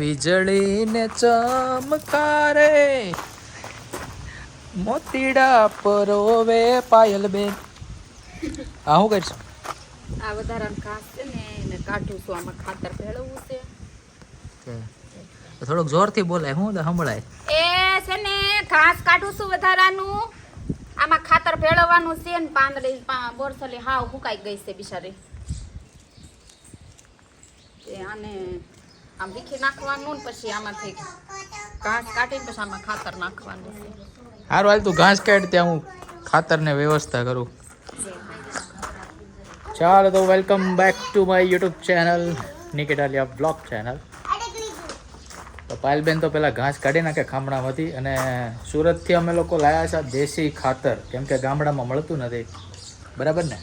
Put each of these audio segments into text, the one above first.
વીજળીને ચમકારે. મોતીડા પરોવે પાયલ બેન. આ હું કરીશ? આ વધારાનું ઘાસ છે ને એને કાઢું છું. આમાં ખાતર ભેળવવું છે. થોડુંક જોરથી બોલાય. હું સંભળાય. એ છે ને ઘાસ કાઢું છું વધારાનું. આમાં ખાતર ભેળવવાનું છે ને પાંદડી બોરસલી હાવ હુકાઈ ગઈ છે બિચારી. એ આને આમ વીખી નાખવાનું ને પછી આમાંથી ઘાસ કાઢીને પછી આમાં ખાતર નાખવાનું હારું હાલ તું ઘાસ કાઢ ત્યાં હું ખાતરને વ્યવસ્થા કરું. ચાલો તો welcome back to my YouTube channel નિકેટાલિયા blog channel તો પાયલબેન તો પહેલાં ઘાસ કાઢી નાખે ખામડામાંથી અને સુરતથી અમે લોકો લાયા છે દેશી ખાતર. કેમ કે ગામડામાં મળતું નથી. બરાબર ને?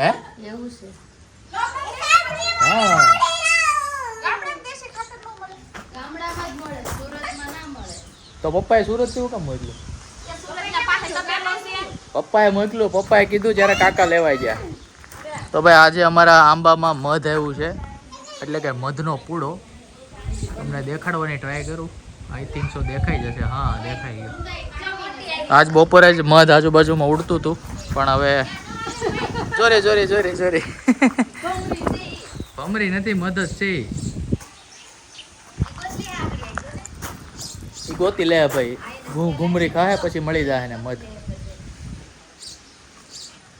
હે? એવું છે. હા ગામડામાં જ મળે સુરતમાં ના મળે તો પપ્પાએ સુરતથી શું કેમ મોકલ્યું? પપ્પાએ મોકલ્યું. પપ્પાએ કીધું જ્યારે કાકા લેવાઈ ગયા. તો ભાઈ આજે અમારા આંબામાં મધ આવ્યું છે. એટલે કે મધનો પૂડો. તમને દેખાડવાની ટ્રાય કરું. આઈ થિંક સો દેખાઈ જશે. હા દેખાઈ ગયો. આજ બપોરે જ મધ આજુબાજુમાં ઉડતું હતું. પણ હવે જોરે જોરે જોરે જોરે ભમરી નથી મધ જ છે. ગોતી લે ભાઈ. ઘૂમરી ખાહે પછી મળી જાય ને મધ.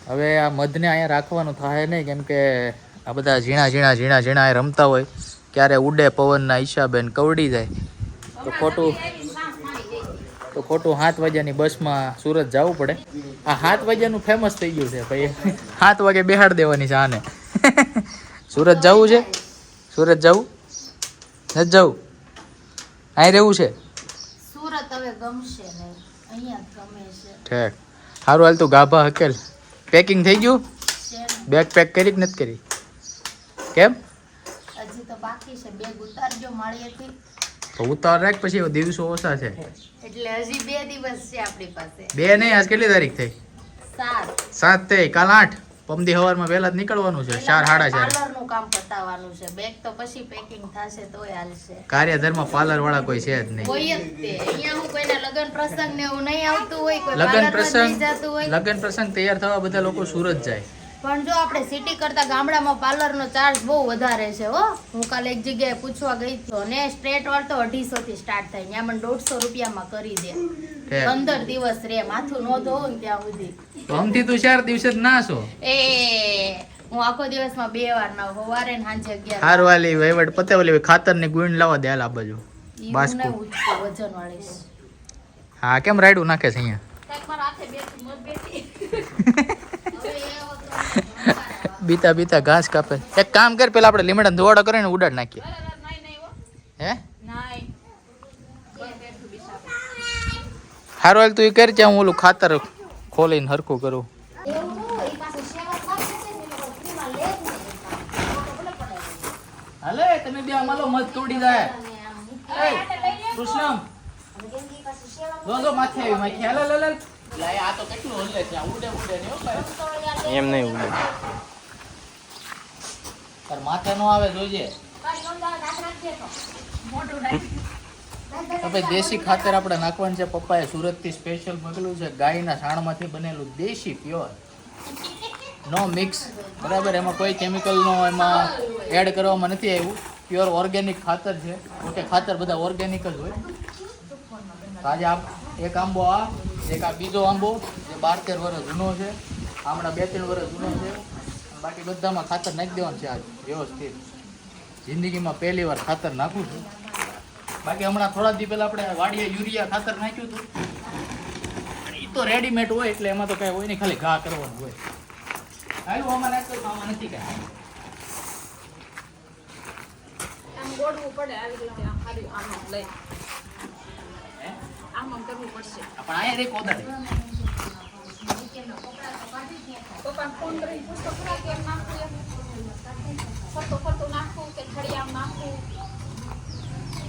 હવે આ મધને અહીંયા રાખવાનું થાય નહીં, કેમ કે આ બધા ઝીણા ઝીણા ઝીણા ઝીણા રમતા હોય. ક્યારે ઉડે પવનના હિસાબે કવડી જાય. તો ખોટું તો ખોટું સાત વાગ્યાની બસમાં સુરત જવું પડે. આ સાત વાગ્યાનું ફેમસ થઈ ગયું છે ભાઈ. સાત વાગે બેહાડ દેવાની છે આને. સુરત જવું છે? સુરત જવું? નથી જવું? અહીં રહેવું છે? સુરત હવે ગમશે નહીં. અહીંયા ગમે છે. ઠેક. સારું હાલ તું ગાભા હકેલ. પેકિંગ થઈ ગયું? બેગ પેક કરી કે નથી કરી? કેમ? હજી તો બાકી છે. બેગ ઉતારજો માળીએથી તો ઉતાર રાખ પછી દિવસો ઓછા છે. એટલે હજી બે દિવસ છે આપણી પાસે. બે નહીં આજ કેટલી તારીખ થઈ? સાત. સાત થઈ. કાલ આઠ. પમદી સવારમાં વહેલા જ નીકળવાનું છે ચાર સાડા ચાર. પાર્લરનું કામ પતાવવાનું છે. બેગ તો પછી પેકિંગ થશે તોય હાલશે. કાર્યધરમાં પાર્લર વાળા કોઈ છે જ નહીં. કોઈ જ તે. અહીંયા હું કોઈના લગ્ન પ્રસંગ ને એવું નહીં આવતું હોય કોઈ લગ્ન પ્રસંગ હોય. લગ્ન પ્રસંગ તૈયાર થવા બધા લોકો સુરત જાય. પણ જો આપણે સિટી કરતા ગામડામાં પાર્લરનો ચાર્જ બહુ વધારે છે હો. હું કાલે એક જગ્યાએ પૂછવા ગઈ તો ને સ્ટ્રેટ વાળ તો અઢીસો થી સ્ટાર્ટ થાય. ત્યાં મને દોઢસો રૂપિયામાં કરી દે. પંદર દિવસ રે. માથું નો ધોવ ને ત્યાં સુધી. તો આમથી તું ચાર દિવસે જ ના છો? એ હું આખો દિવસમાં બે વાર ના સવારે ને સાંજે અગિયાર હાર વાલી વહીવટ પતે ઓલી ખાતરની ગુણ લાવવા દે આ બાજુ. બાસ્કુ. વજન વાળી હા કેમ રાયડું નાખે છે અહીંયા કાંઈક મારા હાથે બેઠી, મત બેઠી. હવે એ વખત બીતા બીતા ઘાસ કાપે. એક કામ કર પેલા આપણે લીમડા ધોવાડો કરીને ઉડાડ નાખીએ. હો. હારો હાલ તું એ કર ત્યાં હું ઓલું ખાતર ખોલીને હરખું કરું. હાલે તમે બે અમારો મત તોડી જાય. કૃષ્ણમ જો જો માથે આવી માખી હાલ હલે. એમ નહીં ઉડે. માથે નો આવે. તો ભાઈ દેશી ખાતર આપણે નાખવાનું છે પપ્પાએ સુરતથી સ્પેશિયલ મોકલ્યું છે ગાયના છાણમાંથી બનેલું દેશી પ્યોર નો મિક્સ બરાબર એમાં કોઈ કેમિકલનો એમાં એડ કરવામાં નથી આવ્યું. પ્યોર ઓર્ગેનિક ખાતર છે. ઓકે ખાતર બધા ઓર્ગેનિક જ હોય. આજે આપ એક આંબો આ એક આ બીજો આંબો જે બાર તેર વર્ષ જૂનો છે. હમણાં બે ત્રણ વર્ષ જૂનો છે. બાકી બધામાં ખાતર નાખી દેવાનું છે આજ વ્યવસ્થિત. જિંદગીમાં પહેલી વાર ખાતર નાખું છું. બાકી હમણાં થોડા દી પહેલાં આપણે વાડીએ યુરિયા ખાતર નાખ્યું હતું. એ તો રેડીમેડ હોય એટલે એમાં તો કઈ હોય નહીં, ખાલી ઘા કરવાનું હોય. નથી કાંઈ. પડે? આમ આમ કરવું પડશે. આ પણ અહીંયા રે કોદાળી પપ્પાને ફોન કરીને પૂછતો ખરા કેમ નાખવું એમ? ફરતો ફરતો નાખવું કે ખડિયામાં નાખવું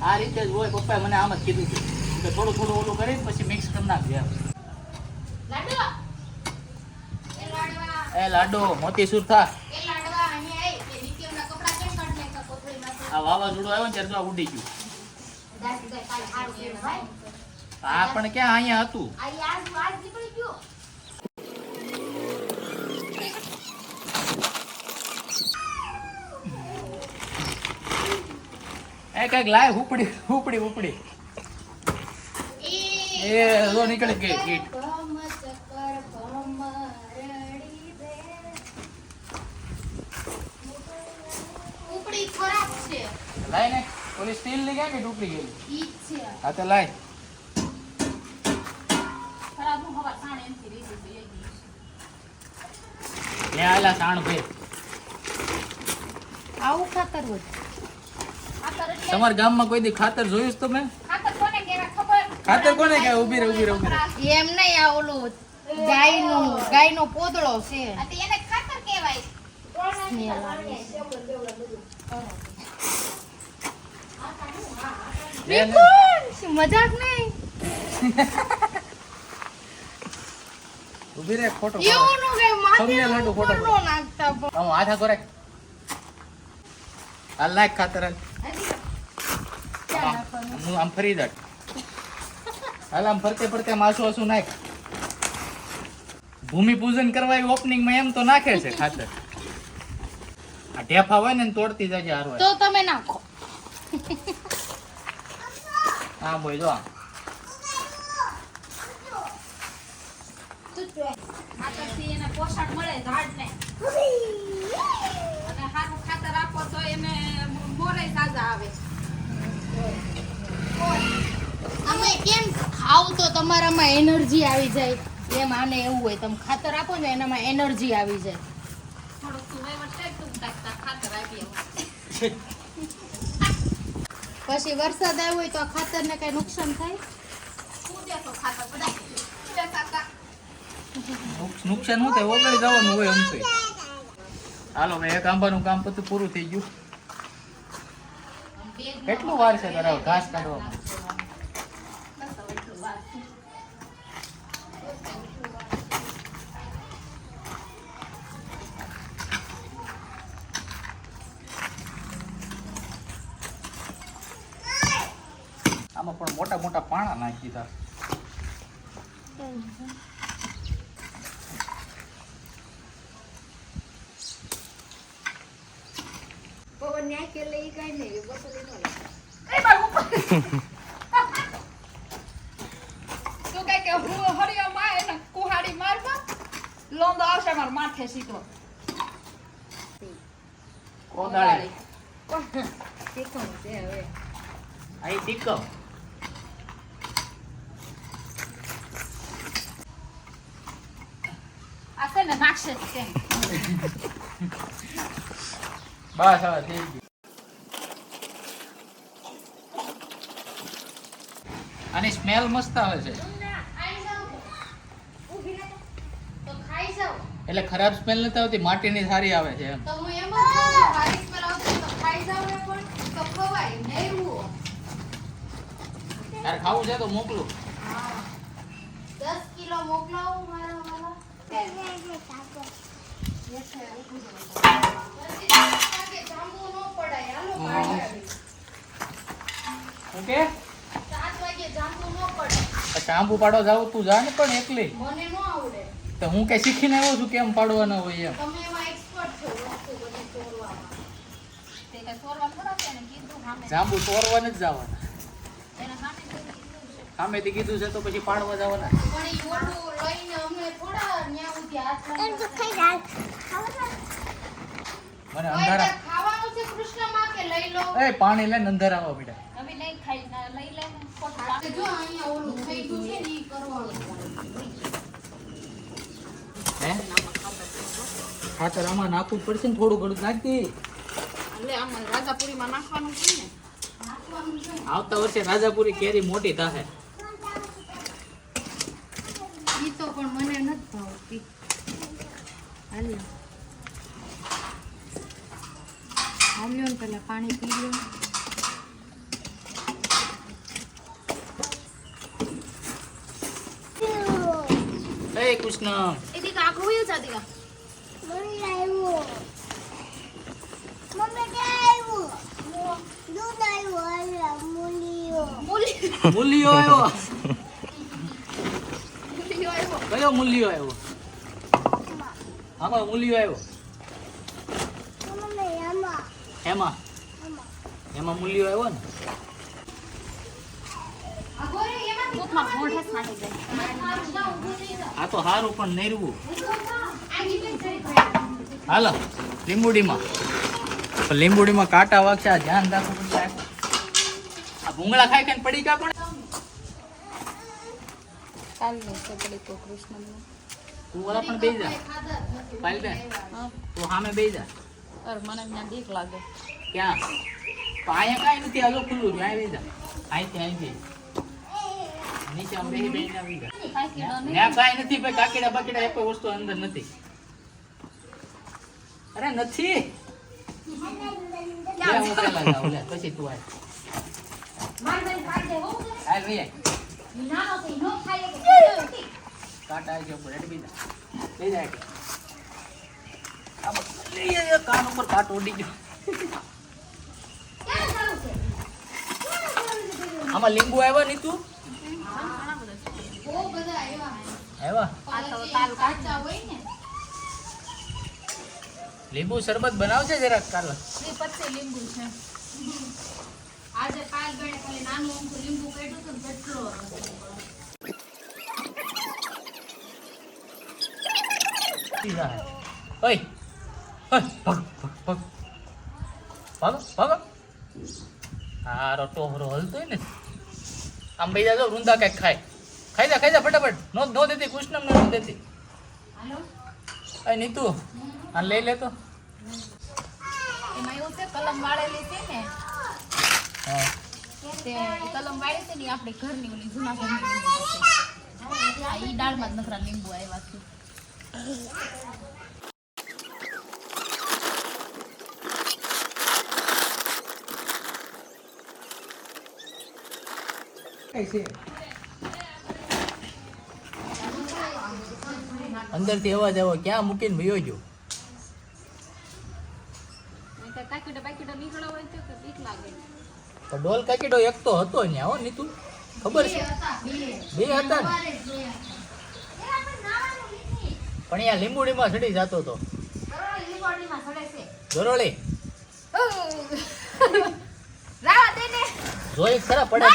આ રીતે જ હોય પપ્પાએ મને આમ જ કીધું હતું કે થોડું થોડું ઓલું કરી પછી મિક્સ કરી નાખજે એમ. એ લાડો મોતી સુર થા. આ વાવાઝોડું આવ્યો ને ત્યારે જો ઉડી ગયું. આ પણ ક્યાં? અહીંયા હતું. એ કંઈક લાય ઉપડી ઉપડી ઉપડી. એ જો નીકળી ગઈ કીટ લાય ને ઓલી સ્ટીલની ક્યાં કે ઉપડી ગયેલી? હા તો લાય. લે આલા સાણ ભાઈ આવું ખાતર હોય તમારા ગામમાં કોઈ દી ખાતર જોયું તો તમે ખાતર કોને કહેવાય ખબર? ખાતર કોને કહેવાય? ઊભી રહે, ઊભી રહે, ઊભી રહે. એમ નહીં આ ઓલું ગાયનું ગાયનો પોદળો છે એને ખાતર કહેવાય. મજાક નહીં ઊભી રે ફોટો એવું નું માથે તમને લાડુ ફોટો. આમ હાથ આખો રાખ ખાતર હું આમ ફરી દાટ હાલ આમ ફરતે ફરતે આમ આસુ નાખ. ભૂમિ પૂજન કરવા ઓપનિંગમાં એમ તો નાખે છે ખાતર. આ ઢેફા હોય ને તોડતી જાય હારવા તો તમે નાખો. આમ હોય જો આમ. ખાતરથી એને પોષણ મળે ઝાડને. અને સારું ખાતર આપો તો એને મોરે તાજા આવે. અમે કેમ ખાવ તો તમારામાં એનર્જી આવી જાય. એમ આને એવું હોય તમે ખાતર આપો ને એનામાં એનર્જી આવી જાય. પછી વરસાદ આવ્યો હોય તો ખાતરને કઈ નુકસાન થાય? ખાતર બધા. નુકસાન શું થાય? ઓગળી જવાનું હોય આમ તો હાલો ભાઈ એક આંબાનું કામ પછી પૂરું થઈ ગયું. કેટલું વાર છે તારા ઘાસ કાઢવામાં. આમાં પણ મોટા મોટા પાણા નાખી દીધા. તું કહે કે હું હરિયો માં એને કુહાડી મારમાં લોંદો આવશે મારા માથે સીધો. કોદાળી. શીખવું છે હવે. આઈ ટીકમ આ છે ને નાખશે બસ હવે થઈ ગયું. આની સ્મેલ મસ્ત આવે છે. એટલે ખરાબ સ્મેલ નથી આવતી માટીની સારી આવે છે એમ. મારી તારે ખાવું છે તો મોકલું. દસ કિલો મોકલાવું મારા આવી. ઓકે? પડાય ચાંબુ પાડો જાવ તું જા ને પણ એકલી. મને ન આવડે. તો હું કઈ શીખીને આવ્યો છું કેમ પાડવાના હોય એમ. તમે એમાં એક્સપર્ટ છો વસ્તુ બધી ચોરવામાં. તે કઈ ચોરવા થોડા છે ને? કીધું સામે. જાંબુ ચોરવાને જ જવાના. સામે થી સામેથી કીધું છે તો પછી પાડવા જવાના. મને અંધારા. ખાવાનું છે કૃષ્ણમાં કે લઈ લો. એ પાણી લઈને અંધારા આવો પડ્યા હવે નહીં ખાઈ ના લઈ લે ખોટું જો અહીંયા ઓલું થઈ ગયું છે ને ઈ કરવાનું. હે? ખાતર આમાં નાખવું પડશે ને થોડું ઘણું નાખી એટલે આમાં રાજાપુરીમાં નાખવાનું છે ને? આવતા વર્ષે રાજાપુરી કેરી મોટી થાહે. ઈ તો પણ મને નથી ભાવતી. હાલ્યો. હાલ્યો ને પેલા પાણી પી લ્યો. જય કૃષ્ણ. એથી કાકરું એવું છે દીકા મમ્મી આવ્યું. મમ્મી આવ્યું? દૂધ આવ્યું મૂલીઓ મૂલીઓ આવ્યો. કયો મૂલ્યો આવ્યો? આમાં મૂલ્યો આવ્યો? એમાં. એમાં મૂલ્યો આવ્યો ને? દૂધમાં મોઢે જ નાખી દે. આ તો સારું પણ નૈરવું. હાલો લીંબુડીમાં. લીંબુડીમાં કાંટા વાગશે આ ધ્યાન રાખવું પડશે. આ ભૂંગળા ખાઈ ખાઈને પડી ગયા પણ. છે પડીકું કૃષ્ણનું. તું ઓલા પણ બેસી જા. પાયલ બેન હા. તું સામે બેસી જા. અરે મને ત્યાં બીક લાગે. ક્યાં? તો અહીંયા કાંઈ નથી હજુ ખુલ્લું અહીંયા બેસી જા. અહીંથી અહીંથી. નીચે આવી. ત્યાં કાંઈ નથી ભાઈ કાકીડા બાકીડા એક વસ્તુ અંદર નથી. અરે નથી. પછી તું આય. આવી કાન ઉપર કાટ ઉડી ગયો. આમાં લીંબુ આવ્યા નહીં તું આવ્યા આ તો તાલ કાઢ. લીંબુ શરબત બનાવશે જરાક કાલ? લીંબુ છે. આજે કાલ ખાલી નાનું અમથું લીંબુ કાઢ્યું તો જેટલો ઓય ઓય ભગ ભગ ભગ. ભાગો હારો ટોહરો હલતો ને. આમ ભાઈ જાજો વૃંદા કંઈક ખાય. ખાઈ જા ખાઈ જા ફટાફટ. નો નો દેતી કૃષ્ણમ નો દેતી. હાલો. અય નીતુ આ લઈ લે તો. એમાં એવું છે કલમ વાળેલી છે ને હા. તે કલમ વાળી છે ને આપણી ઘરની ઓલી જૂના ઘરની આ ઈ દાળમાં જ નખરા લીંબુ આવ્યા છે. અંદરથી અવાજ આવો ક્યાં મૂકીને ભયો ગયો? તો ડોલ કાકીડો એક તો હતો ને હો નીતુ ખબર છે? બે હતા ને. પણ અહીંયા લીંબુડીમાં ચડી જતો હતો ગરોળી જોઈ ખરા પડે.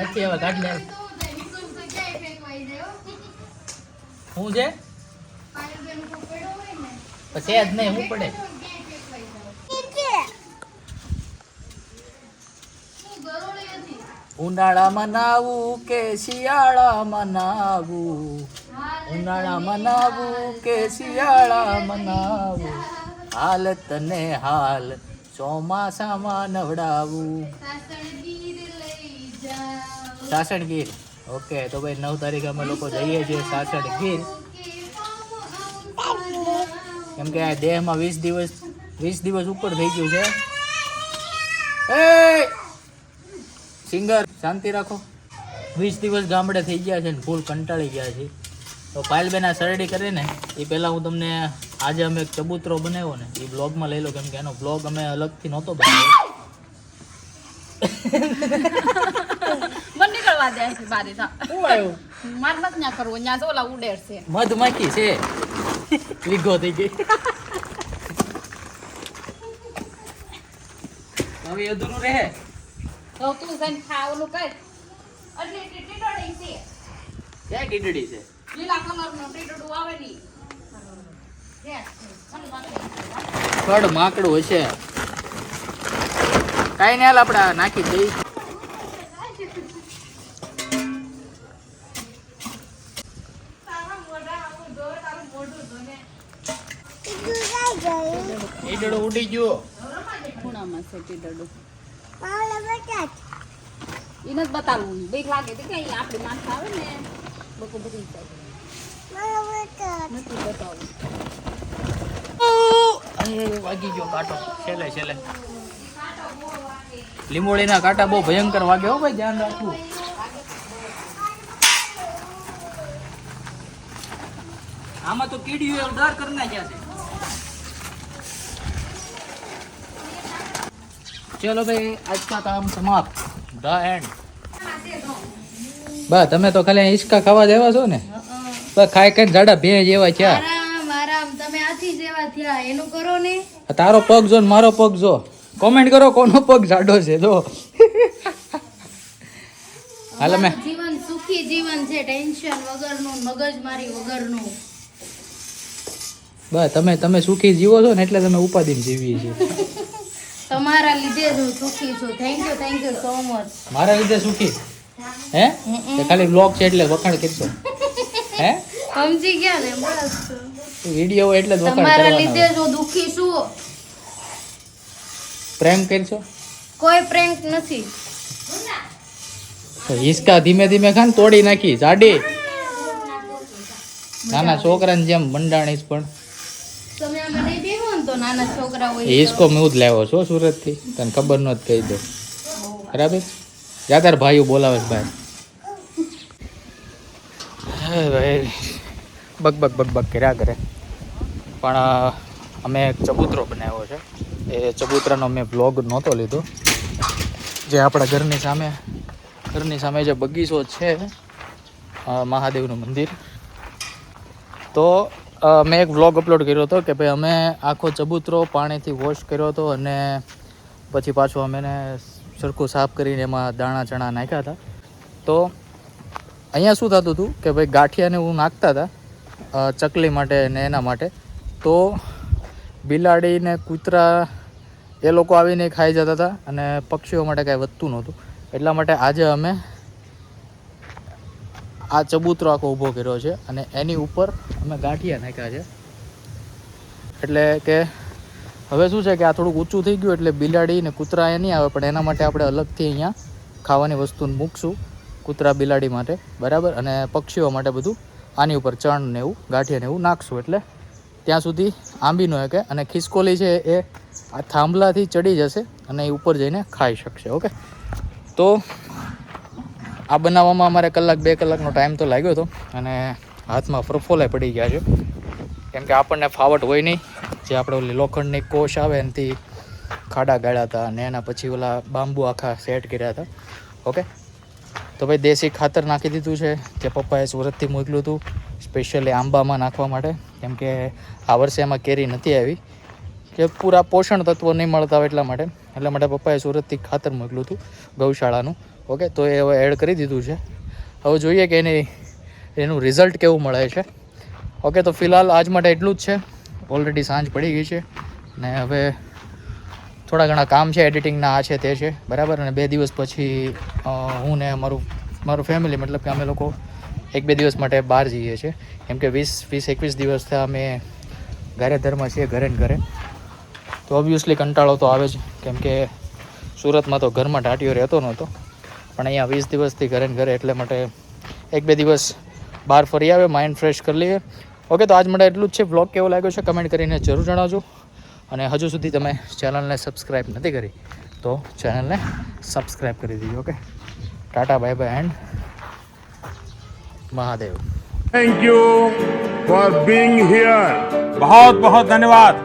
નથી હવે કાઢ લે શું છે? પછી જ નહીં હું પડે. ઉનાળામાં મનાવું કે શિયાળામાં મનાવું? ઉનાળામાં નાવું કે શિયાળા મનાવું? હાલ તને હાલ ચોમાસામાં નવડાવું. સાસણ ગીર? ઓકે, તો ભાઈ નવ તારીખે અમે લોકો જઈએ છીએ સાસણ ગીર કેમ કે આ દેહમાં વીસ દિવસ વીસ દિવસ ઉપર થઈ ગયું છે. એ સિંગર, શાંતિ રાખો. વીસ દિવસ ગામડે થઈ ગયા છે ને ફૂલ કંટાળી ગયા છે તો પાયલબેન આ સરડી કરે એ પહેલાં હું તમને આજે અમે એક ચબૂતરો બનાવ્યો ને એ બ્લોગમાં લઈ લો કેમ કે એનો બ્લોગ અમે અલગથી નહોતો બનાવ્યો. મને દે છે બારી આવ્યું? માર કરવું ઓલા ઉડેર છે મધમાખી છે. વિગો થઈ ગઈ. હવે અધૂરું રહે. તો તું જઈને ખાવાનું ઓલું કર. એટલે ટીટડી છે. ક્યાં ટીટડી છે? લીલા કલરનું ટીટડું આવે ની. ખડ માકડું હશે. કાંઈ નહીં હાલ આપણે નાખી દઈ ઉડી ગયો. ખૂણામાં છે ટીટોડું એને જ બતાવું. બીક લાગે તો કઈ આપણે માથા આવે ને બકો બધી જાય નથી વાગી ગયો કાંટો. છેલ્લે છેલ્લે. લીંબોળીના કાંટા બહુ ભયંકર વાગે હો ભાઈ ધ્યાન રાખવું. આમાં તો કીડીઓ ઉધાર કરી નાખ્યા છે. ચલો ભાઈ આજ કા કામ સમાપ્ત. ધ એન્ડ બા તમે તો ખાલી અહીં હિંચકા ખાવા જ છો ને? બસ ખાઈ કઈ જાડા ભેજ એવા છે તમે આથી જેવા થયા. એનું કરો ને. તારો પગ જો ને મારો પગ જો. કોમેન્ટ કરો કોનો પગ જાડો છે જો. હાલ અમે જીવન સુખી જીવન છે ટેન્શન વગરનું મગજમારી વગરનું. બસ તમે તમે સુખી જીવો છો ને એટલે તમે ઉપાધિને જીવીએ છીએ. તમારા લીધે હું સુખી છું. Thank you thank you so much મારા લીધે સુખી? હે? ખાલી બ્લોગ છે એટલે વખાણ કરશો. હે? સમજી ગયા ને? બસ. વીડિયો એટલે જ વખાણ તમારા લીધે હું દુખી છું. પ્રેમ કરશો? કોઈ પ્રેમ નથી. તો હિસકા ધીમે ધીમે ખાન તોડી નાખી જાડી. નાના છોકરાને જેમ મંડાણીશ પણ તમે આમાં નહીં બેહો ને તો નાના છોકરા હિસકો મેં જ લાવ્યો છો સુરતથી તને ખબર ન જ કહી દો બરાબર? જા તાર ભાઈઓ બોલાવે છે ભાઈ ભાઈ. બક બક બક કર્યા કરે. પણ અમે એક ચબૂતરો બનાવ્યો છે. એ ચબૂતરાનો મેં બ્લોગ નહોતો લીધો. જે આપણા ઘરની સામે ઘરની સામે જે બગીચો છે મહાદેવનું મંદિર. તો મેં એક વ્લોગ અપલોડ કર્યો હતો કે ભાઈ અમે આખો ચબૂતરો પાણીથી વોશ કર્યો હતો અને પછી પાછો અમે એને સરખું સાફ કરીને એમાં દાણા ચણા નાખ્યા હતા. તો અહીંયા શું થતું હતું કે ભાઈ ગાંઠિયાને હું નાખતા હતા ચકલી માટે ને એના માટે. તો બિલાડીને કૂતરા એ લોકો આવીને ખાઈ જતા હતા અને પક્ષીઓ માટે કાંઈ વધતું નહોતું. એટલા માટે આજે અમે આ ચબૂતરો આખો ઊભો કર્યો છે અને એની ઉપર અમે ગાંઠિયા નાખ્યા છે. એટલે કે હવે શું છે કે આ થોડુંક ઊંચું થઈ ગયું એટલે બિલાડી ને કૂતરા એ નહીં આવે, પણ એના માટે આપણે અલગથી અહીંયા ખાવાની વસ્તુ મૂકશું કૂતરા બિલાડી માટે, બરાબર? અને પક્ષીઓ માટે બધું આની ઉપર ચણ ને એવું, ગાંઠિયા ને એવું નાખશું. એટલે ત્યાં સુધી આંબીનો શકે અને ખિસકોલી છે એ આ થાંભલાથી ચડી જશે અને એ ઉપર જઈને ખાઈ શકશે, ઓકે? તો આ બનાવવામાં અમારે કલાક, બે કલાકનો ટાઈમ તો લાગ્યો હતો અને હાથમાં ફરફોલાય પડી ગયા છે. કેમ કે આપણને ફાવટ હોય નહીં. જે આપણે ઓલી લોખંડની કોશ આવે એનાથી ખાડા ગાળ્યા હતા અને એના પછી ઓલા બાંબુ આખા સેટ કર્યા હતા. ઓકે તો ભાઈ દેશી ખાતર નાખી દીધું છે, જે પપ્પાએ સુરતથી મોકલ્યું હતું સ્પેશિયલી આંબામાં નાખવા માટે. કેમ કે આ વર્ષે એમાં કેરી નથી આવી. કે પૂરા પોષણ તત્વો નહીં મળતા હોય એટલા માટે. એટલા માટે પપ્પાએ સુરતથી ખાતર મોકલ્યું હતું ગૌશાળાનું. ઓકે, તો એ હવે એડ કરી દીધું છે. હવે જોઈએ કે એની, એનું રિઝલ્ટ કેવું મળે છે. ઓકે, તો ફિલહાલ આજ માટે એટલું જ છે. ઓલરેડી સાંજ પડી ગઈ છે ને હવે થોડા ઘણા કામ છે એડિટિંગના આ છે, તે છે. બરાબર? અને બે દિવસ પછી હું ને મારું મારું ફેમિલી મતલબ કે અમે લોકો એક બે દિવસ માટે બહાર જઈએ છીએ. કેમ કે વીસ વીસ, એકવીસ દિવસથી અમે ઘરે ધર્મ છીએ, ઘરે ઘરે. તો ઓબ્વિયસલી કંટાળો તો આવે જ. કેમ કે સુરતમાં તો ઘરમાં ટાટીઓ રહેતો નહોતો. પણ અહીંયા વીસ દિવસથી ઘરે ને ઘરે એટલે માટે એક બે દિવસ બહાર ફરી આવે માઇન્ડ ફ્રેશ કરી લઈએ. ઓકે તો આજ માટે એટલું જ છે. બ્લોગ કેવો લાગ્યો છે કમેન્ટ કરીને જરૂર જણાવજો. અને હજુ સુધી તમે ચેનલને સબસ્ક્રાઈબ નથી કરી, તો ચેનલને સબસ્ક્રાઈબ કરી દીધી okay tata bye bye and Mahadev. Thank you for being here બહુ બહુ ધન્યવાદ